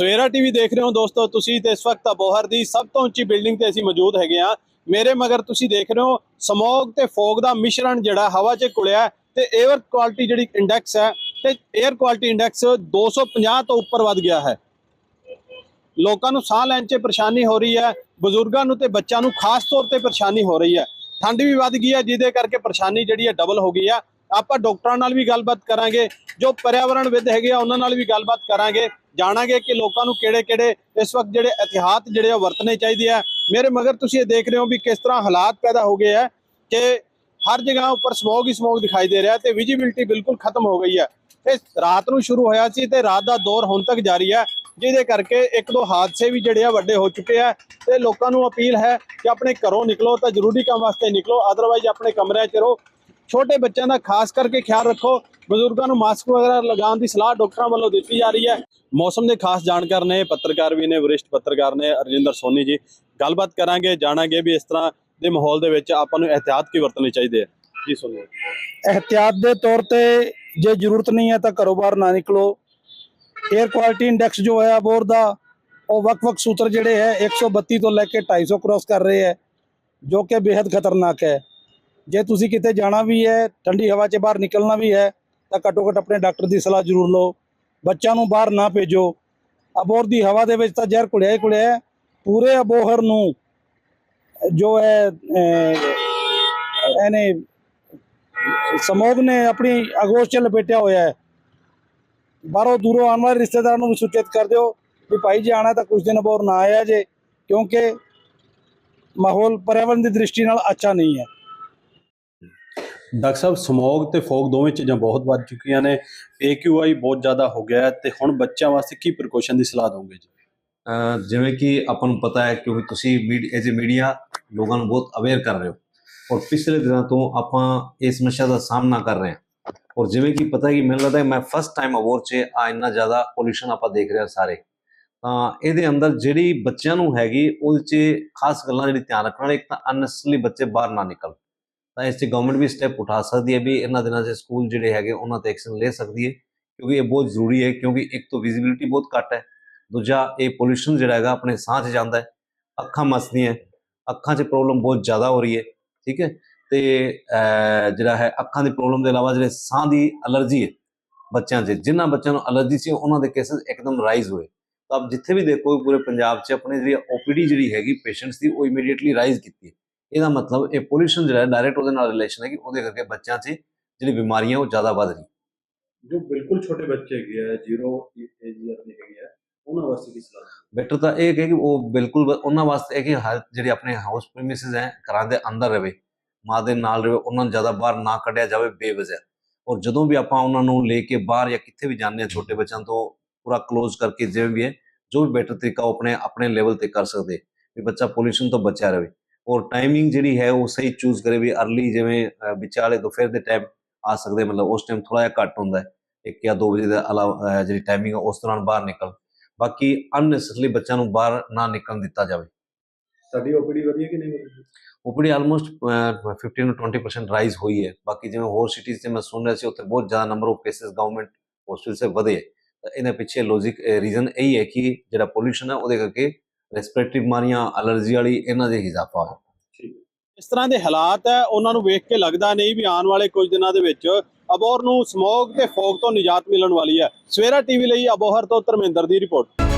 ਸਵੇਰਾ TV ਦੇਖ ਰਹੇ ਹੋ ਦੋਸਤੋ, ਤੁਸੀਂ ਤੇ ਇਸ ਵਕਤ ਅਬੋਹਰ ਦੀ ਸਭ ਤੋਂ ਉੱਚੀ ਬਿਲਡਿੰਗ ਤੇ ਅਸੀਂ ਮੌਜੂਦ ਹੈਗੇ ਆ ਮੇਰੇ ਮਗਰ ਤੁਸੀਂ ਦੇਖ ਰਹੇ ਹੋ, ਸਮੋਗ ਤੇ ਫੋਗ ਦਾ ਮਿਸ਼ਰਣ ਜਿਹੜਾ ਹਵਾ 'ਚ ਘੁਲਿਆ ਹੈ ਤੇ 에ਅਰ ਕੁਆਲਿਟੀ ਜਿਹੜੀ ਇੰਡੈਕਸ ਹੈ ਤੇ 에ਅਰ ਕੁਆਲਿਟੀ ਇੰਡੈਕਸ 250 ਤੋਂ ਉੱਪਰ ਵੱਧ ਗਿਆ ਹੈ। ਲੋਕਾਂ ਨੂੰ ਸਾਹ ਲੈਣ 'ਚ ਪਰੇਸ਼ਾਨੀ ਹੋ ਰਹੀ ਹੈ, ਬਜ਼ੁਰਗਾਂ ਨੂੰ ਤੇ ਬੱਚਿਆਂ ਨੂੰ ਖਾਸ ਤੌਰ ਤੇ ਪਰੇਸ਼ਾਨੀ ਹੋ ਰਹੀ ਹੈ। ਠੰਡ ਵੀ ਵੱਧ ਗਈ ਹੈ, ਜਿਹਦੇ ਕਰਕੇ ਪਰੇਸ਼ਾਨੀ ਜਿਹੜੀ ਹੈ ਡਬਲ ਹੋ ਗਈ ਹੈ। ਆਪਾਂ ਡਾਕਟਰਾਂ ਨਾਲ ਵੀ ਗੱਲਬਾਤ ਕਰਾਂਗੇ, ਜੋ ਪਰਿਆਵਰਣ ਵਿਦ ਹੈਗੇ ਆ, ਉਹਨਾਂ ਨਾਲ ਵੀ ਗੱਲਬਾਤ ਕਰਾਂਗੇ। ਜਾਣਾਂਗੇ ਕਿ ਲੋਕਾਂ ਨੂੰ ਕਿਹੜੇ-ਕਿਹੜੇ ਇਸ ਵਕਤ ਜਿਹੜੇ ਇਤਿਹਾਤ ਜਿਹੜੇ ਆ ਉਹ ਵਰਤਨੇ ਚਾਹੀਦੇ ਆ। ਮੇਰੇ ਮਗਰ ਤੁਸੀਂ ਇਹ ਦੇਖ ਰਹੇ ਹੋ ਵੀ ਕਿਸ ਤਰ੍ਹਾਂ ਹਾਲਾਤ ਪੈਦਾ ਹੋ ਗਏ ਆ ਕਿ ਹਰ ਜਗ੍ਹਾ ਉੱਪਰ ਸਮੋਗ ਹੀ ਸਮੋਗ ਦਿਖਾਈ ਦੇ ਰਿਹਾ ਤੇ ਵਿਜੀਬਿਲਟੀ ਬਿਲਕੁਲ ਖਤਮ ਹੋ ਗਈ ਹੈ ਇਹ ਰਾਤ ਨੂੰ ਸ਼ੁਰੂ ਹੋਇਆ ਸੀ ਤੇ ਰਾਤ ਦਾ ਦੌਰ ਹੁਣ ਤੱਕ ਜਾਰੀ ਹੈ ਜਿਹਦੇ ਕਰਕੇ ਇੱਕ ਦੋ ਹਾਦਸੇ ਵੀ ਜਿਹੜੇ ਆ ਵੱਡੇ ਹੋ ਚੁੱਕੇ ਆ ਤੇ ਲੋਕਾਂ ਨੂੰ ਅਪੀਲ ਹੈ ਕਿ ਆਪਣੇ ਘਰੋਂ ਨਿਕਲੋ ਤਾਂ ਜ਼ਰੂਰੀ ਕੰਮ ਵਾਸਤੇ ਨਿਕਲੋ ਅਦਰਵਾਈਜ਼ ਆਪਣੇ ਕਮਰਿਆਂ 'ਚ ਰਹੋ। ਛੋਟੇ ਬੱਚਿਆਂ ਦਾ ਖਾਸ ਕਰਕੇ ਖਿਆਲ ਰੱਖੋ। ਬਜ਼ੁਰਗਾਂ ਨੂੰ ਮਾਸਕ ਵਗੈਰਾ ਲਗਾਉਣ ਦੀ ਸਲਾਹ ਡਾਕਟਰਾਂ ਵੱਲੋਂ ਦਿੱਤੀ ਜਾ ਰਹੀ ਹੈ। ਮੌਸਮ ਦੇ ਖਾਸ ਜਾਣਕਾਰ ਨੇ ਪੱਤਰਕਾਰ ਵੀ ਨੇ ਵਰਿਸ਼ਟ ਪੱਤਰਕਾਰ ਨੇ, ਅਰਜਿੰਦਰ ਸੋਨੀ ਜੀ। ਗੱਲਬਾਤ ਕਰਾਂਗੇ, ਜਾਣਾਂਗੇ ਵੀ ਇਸ ਤਰ੍ਹਾਂ ਦੇ ਮਾਹੌਲ ਦੇ ਵਿੱਚ ਆਪਾਂ ਨੂੰ ਇਹਤਿਆਤ ਕੀ ਵਰਤਣੀ ਚਾਹੀਦੀ ਹੈ। ਜੀ ਸੁਣੋ। ਇਹਤਿਆਤ ਦੇ ਤੌਰ ਤੇ ਜੇ ਜ਼ਰੂਰਤ ਨਹੀਂ ਹੈ ਤਾਂ ਘਰੋਂ ਬਾਹਰ ਨਾ ਨਿਕਲੋ। 에ਅਰ ਕੁਆਲਿਟੀ ਇੰਡੈਕਸ ਜੋ ਹੈ ਬੋਰ ਦਾ, ਉਹ ਵਕ-ਵਕ ਸੂਤਰ ਜਿਹੜੇ ਹੈ 132 ਤੋਂ ਲੈ ਕੇ 250 ਕ੍ਰਾਸ ਕਰ ਰਹੇ ਹੈ, ਜੋ ਕਿ ਬੇहद ਖਤਰਨਾਕ ਹੈ। ਜੇ ਤੁਸੀਂ ਕਿਤੇ ਜਾਣਾ ਵੀ ਹੈ, ਠੰਡੀ ਹਵਾ 'ਚ ਬਾਹਰ ਨਿਕਲਣਾ ਵੀ ਹੈ, ਤਾਂ ਘੱਟੋ ਘੱਟ ਆਪਣੇ ਡਾਕਟਰ ਦੀ ਸਲਾਹ ਜ਼ਰੂਰ ਲਓ। ਬੱਚਿਆਂ ਨੂੰ ਬਾਹਰ ਨਾ ਭੇਜੋ। ਅਬੋਹਰ ਦੀ ਹਵਾ ਦੇ ਵਿੱਚ ਤਾਂ ਜ਼ਹਿਰ ਘੁਲਿਆ ਹੀ ਘੁਲਿਆ ਪੂਰੇ ਅਬੋਹਰ ਨੂੰ ਜੋ ਹੈ ਇਹਨੇ ਸਮੋਗ ਨੇ ਆਪਣੀ ਅਗੋਸ਼ ਚ ਲਪੇਟਿਆ ਹੋਇਆ ਹੈ। ਬਾਹਰੋਂ ਦੂਰੋਂ ਆਉਣ ਵਾਲੇ ਰਿਸ਼ਤੇਦਾਰਾਂ ਨੂੰ ਵੀ ਸੂਚਿਤ ਕਰ ਦਿਓ ਵੀ ਭਾਈ ਜੇ ਆਣਾ ਤਾਂ ਕੁਝ ਦਿਨ ਅਬੋਹਰ ਨਾ ਆਇਆ ਜੇ, ਕਿਉਂਕਿ ਮਾਹੌਲ ਪਰਿਆਵਰਣ ਦੀ ਦ੍ਰਿਸ਼ਟੀ ਨਾਲ ਅੱਛਾ ਨਹੀਂ ਹੈ। ਡਾਕਟਰ ਸਾਹਿਬ, ਸਮੋਗ ਤੇ ਫੋਗ ਦੋਵੇਂ ਚੀਜ਼ਾਂ ਬਹੁਤ ਵੱਧ ਚੁੱਕੀਆਂ ਨੇ। AQI ਬਹੁਤ ਜ਼ਿਆਦਾ ਹੋ ਗਿਆ ਹੈ ਤੇ ਹੁਣ ਬੱਚਿਆਂ ਵਾਸਤੇ ਕੀ ਪ੍ਰੀਕਾਸ਼ਨ ਦੀ ਸਲਾਹ ਦੋਗੇ ਜੀ? ਜਿਵੇਂ ਕਿ ਆਪਾਂ ਨੂੰ ਪਤਾ ਹੈ ਕਿਉਂਕਿ ਤੁਸੀਂ ਐਜ਼ ਅ ਮੀਡੀਆ ਲੋਕਾਂ ਨੂੰ ਬਹੁਤ ਅਵੇਅਰ ਕਰ ਰਹੇ ਹੋ। ਔਰ ਪਿਛਲੇ ਦਿਨਾਂ ਤੋਂ ਆਪਾਂ ਇਸ ਸਮੱਸਿਆ ਦਾ ਸਾਹਮਣਾ ਕਰ ਰਹੇ ਹਾਂ। ਔਰ ਜਿਵੇਂ ਕਿ ਪਤਾ ਹੈ ਕਿ ਮੈਨੂੰ ਲੱਗਦਾ ਹੈ ਮੈਂ ਫਸਟ ਟਾਈਮ ਅਵਾਰਡ 'ਚ ਆ ਇੰਨਾ ਜ਼ਿਆਦਾ ਪੋਲੂਸ਼ਨ ਆਪਾਂ ਦੇਖ ਰਹੇ ਹਾਂ ਸਾਰੇ। ਤਾਂ ਇਹਦੇ ਅੰਦਰ ਜਿਹੜੀ ਬੱਚਿਆਂ ਨੂੰ ਹੈਗੀ, ਉਹਦੇ 'ਚ ਖਾਸ ਗੱਲਾਂ ਜਿਹੜੀ ਧਿਆਨ ਰੱਖਣਾ ਇੱਕ ਤਾਂ ਅਨਨੈਸਰਲੀ ਬੱਚੇ ਬਾਹਰ ਨਾ ਨਿਕਲ ਤਾਂ ਇਸ 'ਚ ਗਵਰਨਮੈਂਟ ਵੀ ਸਟੈਪ ਉਠਾ ਸਕਦੀ ਹੈ ਵੀ ਇਹਨਾਂ ਦਿਨਾਂ 'ਚ ਸਕੂਲ ਜਿਹੜੇ ਹੈਗੇ ਉਹਨਾਂ ਤੇ ਐਕਸ਼ਨ ਲੈ ਸਕਦੀ ਹੈ, ਕਿਉਂਕਿ ਇਹ ਬਹੁਤ ਜ਼ਰੂਰੀ ਹੈ, ਕਿਉਂਕਿ ਇੱਕ ਤੋਂ ਵਿਜ਼ਿਬਿਲਿਟੀ ਬਹੁਤ ਘੱਟ ਹੈ। ਦੂਜਾ, ਇਹ ਪੋਲੂਸ਼ਨ ਜਿਹੜਾ ਹੈਗਾ ਆਪਣੇ ਸਾਹ 'ਚ ਜਾਂਦਾ ਹੈ, ਅੱਖਾਂ ਮਸਦੀਆਂ ਅੱਖਾਂ 'ਚ ਪ੍ਰੋਬਲਮ ਬਹੁਤ ਜ਼ਿਆਦਾ ਹੋ ਰਹੀ ਹੈ, ਠੀਕ ਹੈ? ਤੇ ਜਿਹੜਾ ਹੈ ਅੱਖਾਂ ਦੀ ਪ੍ਰੋਬਲਮ ਦੇ ਇਲਾਵਾ ਜਿਹੜੇ ਸਾਹ ਦੀ ਅਲਰਜੀ ਹੈ ਬੱਚਿਆਂ 'ਚ ਜਿਨ੍ਹਾਂ ਬੱਚਿਆਂ ਨੂੰ ਅਲਰਜੀ ਸੀ ਉਹਨਾਂ ਦੇ ਕੇਸਸ ਇੱਕਦਮ ਰਾਈਜ਼ ਹੋਏ। ਤਾਂ ਆਪ ਜਿੱਥੇ ਵੀ ਦੇਖੋ, ਪੂਰੇ ਪੰਜਾਬ 'ਚ ਆਪਣੀ ਜਿਹੜੀ ਓਪੀਡੀ ਜਿਹੜੀ ਹੈਗੀ ਪੇਸ਼ੈਂਟਸ ਦੀ ਉਹ ਇਮੀਡੀਏਟਲੀ ਰਾਈਜ਼ ਕੀਤੀ ਹੈ। ਇਹਦਾ ਮਤਲਬ ਇਹ ਪੋਲੂਸ਼ਨ ਜਿਹੜਾ ਡਾਇਰੈਕਟ ਉਹਦੇ ਨਾਲ ਰਿਲੇਸ਼ਨ ਹੈ ਕਿ ਉਹਦੇ ਕਰਕੇ ਬੱਚਿਆਂ 'ਚ ਜਿਹੜੀ ਬਿਮਾਰੀਆਂ ਉਹ ਜ਼ਿਆਦਾ ਵੱਧ ਰਹੀ ਜੋ ਬਿਲਕੁਲ ਛੋਟੇ ਬੱਚੇ ਹੈਗੇ ਆ ਜ਼ੀਰੋ ਏਜ ਈਅਰ ਦੇ ਹੈਗੇ ਆ ਉਹਨਾਂ ਵਾਸਤੇ ਕੀ ਸਲਾਹ ਬੈਟਰ ਤਾਂ ਇਹ ਹੈ ਕਿ ਉਹ ਬਿਲਕੁਲ ਉਹਨਾਂ ਵਾਸਤੇ ਹੈ ਕਿ ਜਿਹੜੀ ਆਪਣੇ ਹਾਊਸ ਪ੍ਰੀਮਿਸਿਸ ਹੈ ਘਰਾਂ ਦੇ ਅੰਦਰ ਰਵੇ ਮਾਂ ਦੇ ਨਾਲ ਰਵੇ ਉਹਨਾਂ ਨੂੰ ਜ਼ਿਆਦਾ ਬਾਹਰ ਨਾ ਕੱਢਿਆ ਜਾਵੇ ਬੇਵਜ੍ਹਾ। ਔਰ ਜਦੋਂ ਵੀ ਆਪਾਂ ਉਹਨਾਂ ਨੂੰ ਲੈ ਕੇ ਬਾਹਰ ਜਾਂ ਕਿੱਥੇ ਵੀ ਜਾਂਦੇ ਹਾਂ ਛੋਟੇ ਬੱਚਿਆਂ ਤੋਂ ਪੂਰਾ ক্লোਜ਼ ਕਰਕੇ ਜਿਵੇਂ ਵੀ ਹੈ ਜੋ ਵੀ ਬੈਟਰ ਤਰੀਕਾ ਉਹ ਆਪਣੇ ਆਪਣੇ ਲੈਵਲ ਤੇ ਕਰ ਸਕਦੇ ਵੀ ਬੱਚਾ ਪੋਲੂਸ਼ਨ ਤੋਂ ਬਚਿਆ ਰਵੇ। ਔਰ ਟਾਈਮਿੰਗ ਜਿਹੜੀ ਹੈ ਉਹ ਸਹੀ ਚੂਜ਼ ਕਰੇ ਵੀ अर्ਲੀ ਜਿਵੇਂ ਵਿਚਾਲੇ ਦੁਪਹਿਰ ਦੇ ਟਾਈਮ ਆ ਸਕਦੇ ਮਤਲਬ ਉਸ ਟਾਈਮ ਥੋੜਾ ਜਿਹਾ ਘੱਟ ਹੁੰਦਾ ਹੈ 1 ਜਾਂ 2 ਵਜੇ ਦਾ ਅਲਾਵਾ ਜਿਹੜੀ ਟਾਈਮਿੰਗ ਉਸ ਦੌਰਾਨ ਬਾਹਰ ਨਿਕਲ ਬਾਕੀ ਅਨਨੈਸੈਸਰੀ ਬੱਚਿਆਂ ਨੂੰ ਬਾਹਰ ਨਾ ਨਿਕਲਣ ਦਿੱਤਾ ਜਾਵੇ। ਸਾਡੀ ਓਪੀਡੀ ਵਧੀਆ ਕਿ ਨਹੀਂ ਵਧੀਆ? ਓਪੀਡੀ ਆਲਮੋਸਟ 15 ਤੋਂ 20% ਰਾਈਜ਼ ਹੋਈ ਹੈ। ਬਾਕੀ ਜਿਵੇਂ ਹੋਰ ਸਿਟੀਜ਼ ਤੇ ਮੈਂ ਸੁਣ ਰਿਹਾ ਸੀ ਉੱਥੇ ਬਹੁਤ ਜ਼ਿਆਦਾ number of cases government hospital ਸੇ ਵਧੇ ਇਹਨਾਂ ਪਿੱਛੇ ਲੌਜੀਕ ਰੀਜ਼ਨ ਇਹ ਹੈ ਕਿ ਜਿਹੜਾ ਪੋਲੂਸ਼ਨ ਹੈ ਉਹਦੇ ਕਰਕੇ ਰੈਸਪੀਰੇਟਰੀ ਬਿਮਾਰੀਆਂ ਅਲਰਜੀ ਵਾਲੀ, ਇਹਨਾਂ ਦੇ ਇਜ਼ਾਫਾ ਹੋਇਆ ਇਸ ਤਰ੍ਹਾਂ ਦੇ ਹਾਲਾਤ ਹੈ, ਉਹਨਾਂ ਨੂੰ ਵੇਖ ਕੇ ਲੱਗਦਾ ਨਹੀਂ ਵੀ ਆਉਣ ਵਾਲੇ ਕੁਝ ਦਿਨਾਂ ਦੇ ਵਿੱਚ ਅਬੋਹਰ ਨੂੰ ਸਮੋਗ ਤੇ ਫੋਗ ਤੋਂ ਨਿਜਾਤ ਮਿਲਣ ਵਾਲੀ ਹੈ। ਸਵੇਰਾ ਟੀਵੀ ਲਈ ਅਬੋਹਰ ਤੋਂ ਧਰਮਿੰਦਰ ਦੀ ਰਿਪੋਰਟ।